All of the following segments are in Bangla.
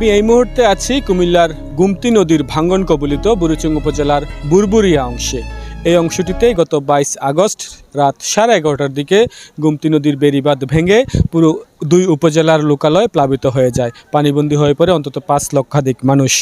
আমি এই মুহূর্তে আছি কুমিল্লার গুমতি নদীর ভাঙ্গন কবলিত বুরুচুং উপজেলার বুরবুরিয়া অংশে। এই অংশটিতে গত বাইশ আগস্ট রাত সাড়ে এগারোটার দিকে গুমতি নদীর বেড়িবাঁধ ভেঙে পুরো দুই উপজেলার লোকালয় প্লাবিত হয়ে যায়। পানিবন্দী হয়ে পড়ে অন্তত পাঁচ লক্ষাধিক মানুষ।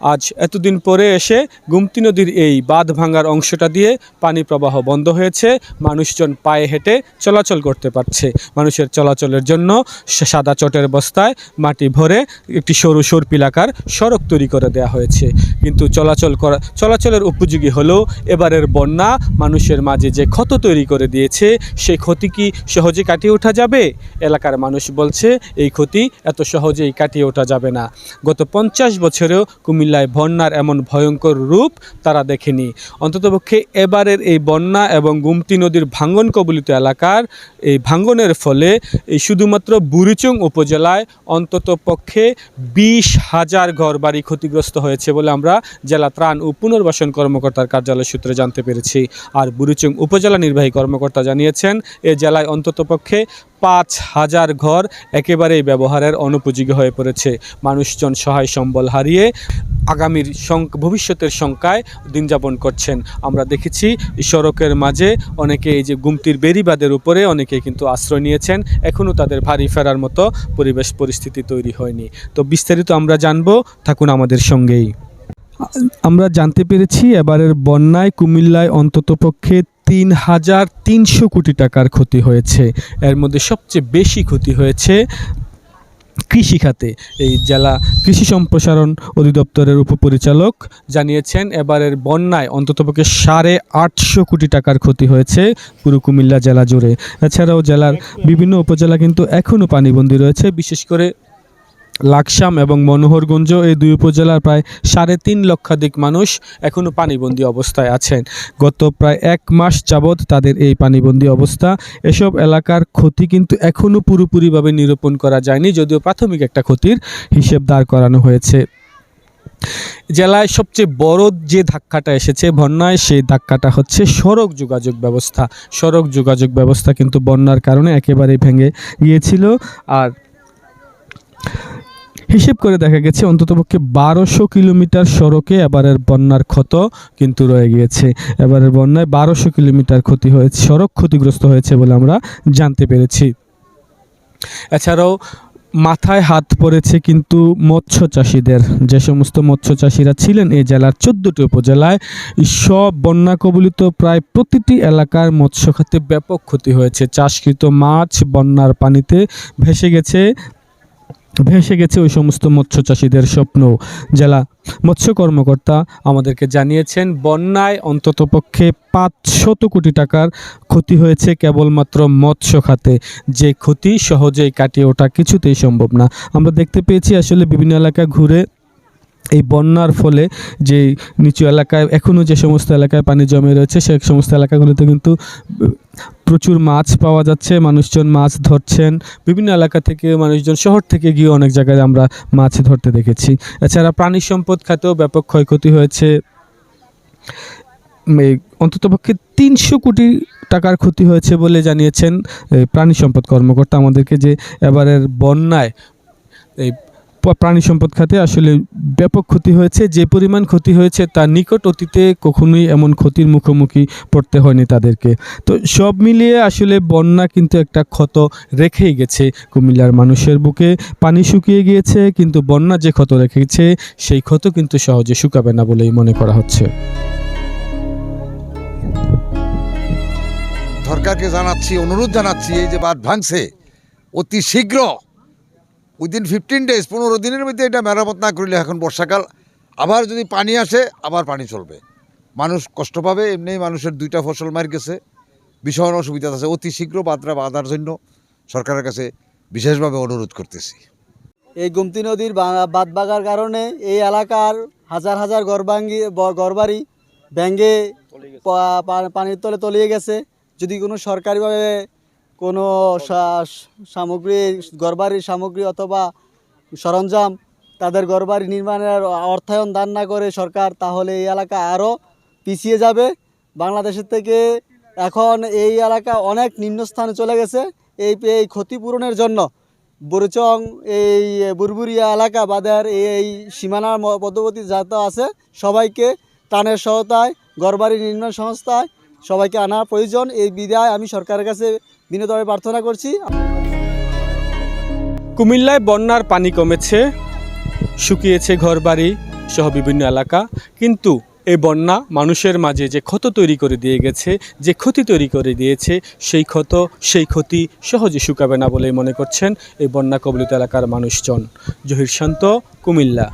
আজ এতদিন পরে এসে গুমতি নদীর এই বাঁধ ভাঙার অংশটা দিয়ে পানি প্রবাহ বন্ধ হয়েছে। মানুষজন পায়ে হেঁটে চলাচল করতে পারছে। মানুষের চলাচলের জন্য সাদা চটের বস্তায় মাটি ভরে একটি সরু সরপিলাকার সড়ক তৈরি করে দেওয়া হয়েছে। কিন্তু চলাচল করা চলাচলের উপযোগী হলেও এবারের বন্যা মানুষের মাঝে যে ক্ষত তৈরি করে দিয়েছে সেই ক্ষতি কি সহজে কাটিয়ে ওঠা যাবে? এলাকার মানুষ বলছে, এই ক্ষতি এত সহজেই কাটিয়ে ওঠা যাবে না। গত পঞ্চাশ বছরেও কুমিল্লায় বন্যার এমন ভয়ঙ্কর রূপ তারা দেখেনি। অন্ততপক্ষে এবারের এই বন্যা এবং গুমতি নদীর ভাঙ্গন কবলিত এলাকার এই ভাঙ্গনের ফলে এই শুধুমাত্র বুড়িচুং উপজেলায় অন্তত পক্ষে বিশ হাজার ঘরবাড়ি ক্ষতিগ্রস্ত হয়েছে বলে আমরা জেলা ত্রাণ ও পুনর্বাসন কর্মকর্তার কার্যালয় সূত্রে জানতে পেরেছি। আর বুড়িচুং উপজেলা নির্বাহী কর্মকর্তা জানিয়েছেন, এ জেলায় অন্ততপক্ষে পাঁচ হাজার ঘর একেবারেই ব্যবহারের অনুপযোগী হয়ে পড়েছে। মানুষজন সহায় সম্বল হারিয়ে আগামীর ভবিষ্যতের শঙ্কায় দিন যাপন করছেন। আমরা দেখেছি, সড়কের মাঝে অনেকে এই যে গুমতির বেড়িবাদের উপরে অনেকে কিন্তু আশ্রয় নিয়েছেন। এখনও তাদের ভারী ফেরার মতো পরিবেশ পরিস্থিতি তৈরি হয়নি। তো বিস্তারিত আমরা জানব, থাকুন আমাদের সঙ্গেই। আমরা জানতে পেরেছি, এবারের বন্যায় কুমিল্লায় অন্ততপক্ষে তিন হাজার তিনশো কোটি টাকার ক্ষতি হয়েছে। এর মধ্যে সবচেয়ে বেশি ক্ষতি হয়েছে কৃষি খাতে এই জেলা কৃষি সম্প্রসারণ অধিদপ্তরের উপপরিচালক জানিয়েছেন, এবারের বন্যায় অন্ততপক্ষে সাড়ে আটশো কোটি টাকার ক্ষতি হয়েছে পুরো কুমিল্লা জেলা জুড়ে। এছাড়াও জেলার বিভিন্ন উপজেলা কিন্তু এখনও পানিবন্দী রয়েছে, বিশেষ করে লাকসাম এবং মনোহরগঞ্জ এই দুই উপজেলার প্রায় সাড়ে তিন লক্ষাধিক মানুষ এখনও পানিবন্দী অবস্থায় আছেন। গত প্রায় এক মাস যাবৎ তাদের এই পানিবন্দী অবস্থা। এসব এলাকার ক্ষতি কিন্তু এখনও পুরোপুরিভাবে নিরূপণ করা যায়নি, যদিও প্রাথমিক একটা ক্ষতির হিসেব দাঁড় করানো হয়েছে। জেলায় সবচেয়ে বড় যে ধাক্কাটা এসেছে বন্যায়, সেই ধাক্কাটা হচ্ছে সড়ক যোগাযোগ ব্যবস্থা। সড়ক যোগাযোগ ব্যবস্থা কিন্তু বন্যার কারণে একেবারেই ভেঙে গিয়েছিল। আর হিসেব করে দেখা গেছে, অন্ততপক্ষে বারোশো কিলোমিটার সড়কে এবারের বন্যার ক্ষত কিন্তু রয়ে গিয়েছে। এবারের বন্যায় বারোশো কিলোমিটার ক্ষতি হয়েছে, সড়ক ক্ষতিগ্রস্ত হয়েছে বলে আমরা জানতে পেরেছি। এছাড়াও মাথায় হাত পড়েছে কিন্তু মৎস্য চাষিদের। যে সমস্ত মৎস্য চাষিরা ছিলেন এই জেলার চোদ্দটি উপজেলায় সব বন্যা কবলিত প্রায় প্রতিটি এলাকার মৎস্য খাতে ব্যাপক ক্ষতি হয়েছে। চাষকৃত মাছ বন্যার পানিতে ভেসে গেছে ভেসে গেছে ওই সমস্ত মৎস্য চাষিদের স্বপ্ন। জেলা মৎস্য কর্মকর্তা আমাদেরকে জানিয়েছেন, বন্যায় অন্ততপক্ষে পাঁচশত কোটি টাকার ক্ষতি হয়েছে কেবলমাত্র মৎস্য খাতে। যে ক্ষতি সহজেই কাটিয়ে ওঠা কিছুতেই সম্ভব না। আমরা দেখতে পেয়েছি আসলে বিভিন্ন এলাকা ঘুরে এই বন্যার ফলে যে নিচু এলাকায় এখনও যে সমস্ত এলাকায় পানি জমে রয়েছে, সে সমস্ত এলাকাগুলোতে কিন্তু প্রচুর মাছ পাওয়া যাচ্ছে, মানুষজন মাছ ধরছেন। বিভিন্ন এলাকা থেকে মানুষজন, শহর থেকে গিয়ে অনেক জায়গায় আমরা মাছ ধরতে দেখেছি। এছাড়া প্রাণী সম্পদ খাতেও ব্যাপক ক্ষয়ক্ষতি হয়েছে। অন্ততপক্ষে তিনশো কোটি টাকার ক্ষতি হয়েছে বলে জানিয়েছেন প্রাণী সম্পদ কর্মকর্তা। আমাদেরকে যে এবারের বন্যায়, এই প্রাণী সম্পদ খাতে আসলে ব্যাপক ক্ষতি হয়েছে। যে পরিমাণ ক্ষতি হয়েছে তার নিকট অতীতে কখনোই এমন ক্ষতির মুখোমুখি পড়তে হয়নি তাদেরকে। তো সব মিলিয়ে আসলে বন্যা কিন্তু একটা ক্ষত রেখেই গেছে। কুমিল্লার মানুষের বুকে পানি শুকিয়ে গিয়েছে, কিন্তু বন্যা যে ক্ষত রেখেছে, সেই ক্ষত কিন্তু সহজে শুকাবে না বলেই মনে করা হচ্ছে। সরকারকে জানাচ্ছি, অনুরোধ জানাচ্ছি, এই যে বাঁধ ভাঙছে, অতি শীঘ্র উইদিন ফিফটিন ডেজ, পনেরো দিনের মধ্যে এটা মেরামত না করলে এখন বর্ষাকাল। আবার যদি পানি আসে, আবার পানি চলবে। মানুষ কষ্ট পাবে, এমনি মানুষের দুইটা ফসল মার গেছে। ভীষণ অসুবিধা আছে। অতি শীঘ্র বাদরা বাঁধার জন্য সরকারের কাছে বিশেষভাবে অনুরোধ করতেছি। এই গুমতি নদীর বা- বাঁধ বাগার কারণে এই এলাকার হাজার হাজার গরবাঙ্গি ঘরবাড়ি ব্যাঙ্গে পানির তলে তলিয়ে গেছে। যদি কোনো সরকারিভাবে কোনো সামগ্রী, ঘরবাড়ির সামগ্রী অথবা সরঞ্জাম তাদের ঘরবাড়ি নির্মাণের অর্থায়ন দান না করে সরকার, তাহলে এই এলাকা আরও পিছিয়ে যাবে। বাংলাদেশের থেকে এখন এই এলাকা অনেক নিম্নস্থানে চলে গেছে। এই এই ক্ষতিপূরণের জন্য বরুচং এই বুরবুরিয়া এলাকা বাদের এই সীমানার মধ্যবর্তী যত আছে, সবাইকে ত্রাণের সহায়তায়, ঘরবাড়ি নির্মাণ সংস্থায় সবাইকে আনা প্রয়োজন। এই বিদায় আমি সরকারের কাছে বিনোদনে প্রার্থনা করছি। কুমিল্লায় বন্যার পানি কমেছে, শুকিয়েছে ঘরবাড়ি সহ বিভিন্ন এলাকা। কিন্তু এই বন্যা মানুষের মাঝে যে ক্ষত তৈরি করে দিয়ে গেছে, যে ক্ষতি তৈরি করে দিয়েছে, সেই ক্ষত, সেই ক্ষতি সহজে শুকাবে না বলেই মনে করছেন এই বন্যা কবলিত এলাকার মানুষজন। জহির শান্ত, কুমিল্লা।